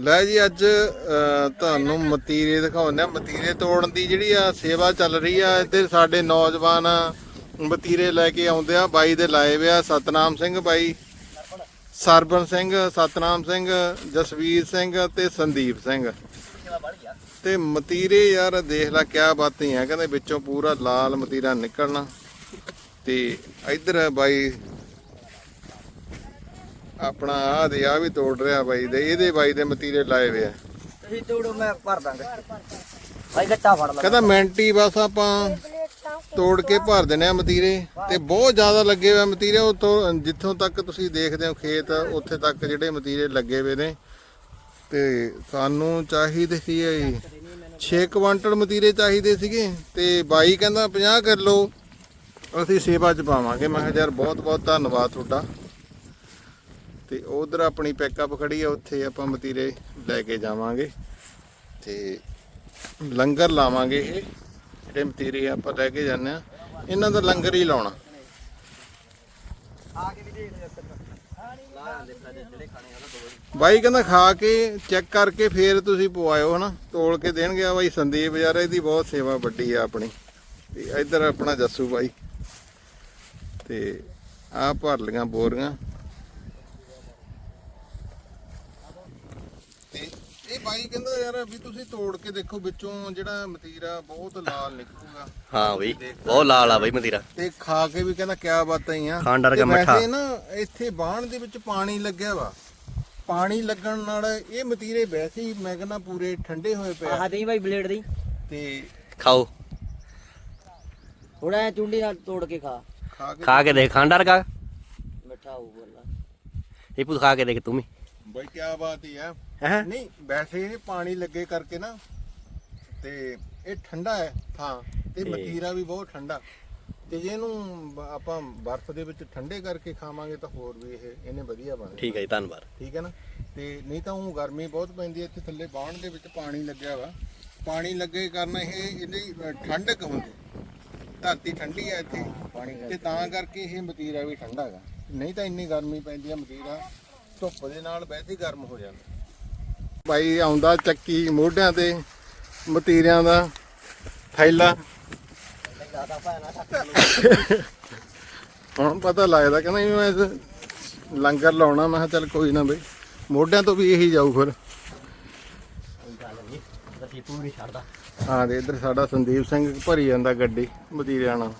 ਲੈ ਜੀ ਅੱਜ ਤੁਹਾਨੂੰ ਮਤੀਰੇ ਦਿਖਾਉਂਦੇ ਆ ਮਤੀਰੇ ਤੋੜਨ ਦੀ ਜਿਹੜੀ ਆ ਸੇਵਾ ਚੱਲ ਰਹੀ ਆ ਇੱਥੇ ਸਾਡੇ ਨੌਜਵਾਨ ਮਤੀਰੇ ਲੈ ਕੇ ਆਉਂਦੇ ਆ। ਬਾਈ ਦੇ ਲਾਏ ਵੇ ਆ, ਸਤਨਾਮ ਸਿੰਘ ਬਾਈ ਸਰਬਨ ਸਿੰਘ, ਸਤਨਾਮ ਸਿੰਘ, ਜਸਵੀਰ ਸਿੰਘ ਤੇ ਸੰਦੀਪ ਸਿੰਘ। ਤੇ ਮਤੀਰੇ ਯਾਰ, ਦੇਖ ਲੈ ਕਿਆ ਬਾਤਾਂ ਆ। ਕਹਿੰਦੇ ਵਿੱਚੋਂ ਪੂਰਾ ਲਾਲ ਮਤੀਰਾ ਨਿਕਲਣਾ। ਤੇ ਇਧਰ ਬਾਈ ਆਪਣਾ ਆ ਦੇ ਆ ਵੀ ਤੋੜ ਰਿਹਾ ਬਾਈ ਦੇ ਇਹਦੇ ਬਾਈ ਦੇ ਮਤੀਰੇ ਲਾਏ ਵੇ ਆ। ਤੁਸੀਂ ਤੋੜੋ ਮੈਂ ਭਰ ਦਾਂਗਾ। ਭਾਈ ਗੱਟਾ ਫੜ ਲਾ। ਕਹਿੰਦਾ ਮਿੰਟੀ ਬਸ ਆਪਾਂ ਤੋੜ ਕੇ ਭਰ ਦਿੰਨੇ ਆ ਮਤੀਰੇ ਤੇ ਬਹੁਤ ਜ਼ਿਆਦਾ ਲੱਗੇ ਹੋਏ ਮਤੀਰੇ। ਉਤੋਂ ਜਿੱਥੋਂ ਤੱਕ ਤੁਸੀਂ ਦੇਖਦੇ ਹੋ ਖੇਤ ਉੱਥੇ ਤੱਕ ਜਿਹੜੇ ਮਤੀਰੇ ਲੱਗੇ ਹੋਏ ਨੇ। ਤੇ ਸਾਨੂੰ ਚਾਹੀਦੇ ਸੀ 6 ਕੁਆਂਟਲ ਮਤੀਰੇ ਚਾਹੀਦੇ ਸੀਗੇ। ਤੇ ਬਾਈ ਕਹਿੰਦਾ 50 ਕਿਲੋ ਅਸੀਂ ਸੇਵਾ ਚ ਪਾਵਾਂਗੇ। ਮੈਂ ਕਿਹਾ ਯਾਰ ਬਹੁਤ ਬਹੁਤ ਧੰਨਵਾਦ ਤੁਹਾਡਾ। ਤੇ ਉਧਰ ਆਪਣੀ ਪੈਕਅਪ ਖੜੀ ਆ, ਉੱਥੇ ਆਪਾਂ ਮਤੀਰੇ ਲੈ ਕੇ ਜਾਵਾਂਗੇ ਤੇ ਲੰਗਰ ਲਾਵਾਂਗੇ ਇਹ। ਜਿਹੜੇ ਮਤੀਰੇ ਆਪਾਂ ਲੈ ਕੇ ਜਾਂਦੇ ਆ, ਇਹਨਾਂ ਦਾ ਲੰਗਰ ਹੀ ਲਾਉਣਾ। ਬਾਈ ਕਹਿੰਦਾ ਖਾ ਕੇ ਚੈੱਕ ਕਰਕੇ ਫੇਰ ਤੁਸੀਂ ਪਵਾਇਓ, ਹਨਾ? ਤੋਲ ਕੇ ਦੇਣਗੇ। ਆ ਬਾਈ ਸੰਦੀਪ ਯਾਰ, ਇਹਦੀ ਬਹੁਤ ਸੇਵਾ ਵੱਡੀ ਆ ਆਪਣੀ। ਤੇ ਇੱਧਰ ਆਪਣਾ ਜੱਸੂ ਬਾਈ। ਤੇ ਆ ਭਰ ਲੀਆਂ ਬੋਰੀਆਂ ਤੇ ਇਹ ਬਾਈ ਕਹਿੰਦਾ ਯਾਰ ਵੀ ਤੁਸੀਂ ਤੋੜ ਕੇ ਦੇਖੋ ਵਿੱਚੋਂ ਜਿਹੜਾ ਮਤੀਰਾ ਬਹੁਤ ਲਾਲ ਨਿਕਲੂਗਾ। ਹਾਂ ਬਈ ਬਹੁਤ ਲਾਲ ਆ ਬਈ ਮਤੀਰਾ। ਤੇ ਖਾ ਕੇ ਵੀ ਕਹਿੰਦਾ ਕਿਆ ਬਾਤਾਂ ਹੀ ਆ। ਖੰਡ ਵਰਗਾ ਤੇ ਵੈਸੇ ਮਿੱਠਾ। ਨਾ ਇੱਥੇ ਬਾਣ ਦੇ ਵਿੱਚ ਪਾਣੀ ਲੱਗਿਆ ਵਾ। ਪਾਣੀ ਲੱਗਣ ਨਾਲ ਇਹ ਮਤੀਰੇ ਵੈਸੇ ਹੀ ਮੈਂ ਕਹਿੰਦਾ ਪੂਰੇ ਠੰਡੇ ਹੋਏ ਪਏ ਆ। ਆਹ ਦੇਈ ਭਾਈ ਬਲੇਡ ਦੀ ਤੇ ਖਾਓ। ਥੋੜਾ ਚੁੰਡੀ ਨਾਲ ਤੋੜ ਕੇ ਖਾ। ਖਾ ਕੇ ਖਾ ਕੇ ਦੇਖ ਖੰਡ ਵਰਗਾ ਮਿੱਠਾ ਹੋਊ ਬੋਲਾ ਇਹ ਪੁੱਤ ਖਾ ਕੇ ਦੇਖ ਤੂੰ ਵੀ। ਬਈ ਕਿਆ ਬਾਤ ਹੀ ਆ ਹੈ? ਨਹੀਂ ਵੈਸੇ ਇਹ ਪਾਣੀ ਲੱਗੇ ਕਰਕੇ ਨਾ ਤੇ ਇਹ ਠੰਡਾ ਹੈ ਥਾਂ ਤੇ ਮਤੀਰਾ ਵੀ ਬਹੁਤ ਠੰਡਾ। ਤੇ ਜੇ ਇਹਨੂੰ ਆਪਾਂ ਬਰਫ਼ ਦੇ ਵਿੱਚ ਠੰਡੇ ਕਰਕੇ ਖਾਵਾਂਗੇ ਤਾਂ ਹੋਰ ਵੀ ਇਹ ਇਹਨੇ ਵਧੀਆ ਬਣਨਾ ਠੀਕ ਹੈ ਜੀ ਧੰਨਵਾਦ। ਠੀਕ ਹੈ ਨਾ? ਤੇ ਨਹੀਂ ਤਾਂ ਉਹ ਗਰਮੀ ਬਹੁਤ ਪੈਂਦੀ ਹੈ ਇੱਥੇ ਥੱਲੇ ਬਾਣ ਦੇ ਵਿੱਚ ਪਾਣੀ ਲੱਗਿਆ ਵਾ। ਪਾਣੀ ਲੱਗੇ ਕਾਰਨ ਇਹ ਇਹਦੀ ਠੰਡਕ ਹੁੰਦੀ ਧਰਤੀ ਠੰਡੀ ਹੈ ਇੱਥੇ ਤੇ ਤਾਂ ਕਰਕੇ ਇਹ ਮਤੀਰਾ ਵੀ ਠੰਡਾ ਹੈਗਾ। ਨਹੀਂ ਤਾਂ ਇੰਨੀ ਗਰਮੀ ਪੈਂਦੀ ਹੈ ਮਤੀਰਾ ਧੁੱਪ ਦੇ ਨਾਲ ਵੈਸੇ ਹੀ ਗਰਮ ਹੋ ਜਾਂਦਾ। ਬਾਈ ਆਉਂਦਾ ਚੱਕੀ ਮੋਢਿਆਂ ਤੇ ਮਤੀਰਿਆਂ ਦਾ ਥੈਲਾ। ਹੁਣ ਪਤਾ ਲੱਗਦਾ ਕਹਿੰਦਾ ਵੀ ਮੈਂ ਲੰਗਰ ਲਾਉਣਾ ਮੈਂ ਕਿਹਾ ਚੱਲ ਕੋਈ ਨਾ ਬਈ ਮੋਢਿਆਂ ਤੋਂ ਵੀ ਇਹੀ ਜਾਊ ਫਿਰ। ਗੱਲ ਨਹੀਂ ਦਤੀ ਪੂਰੀ ਛੱਡਦਾ। ਹਾਂ ਤੇ ਇੱਧਰ ਸਾਡਾ ਸੰਦੀਪ ਸਿੰਘ ਭਰੀ ਜਾਂਦਾ ਗੱਡੀ ਮਦੀਰਿਆਂ ਨਾਲ।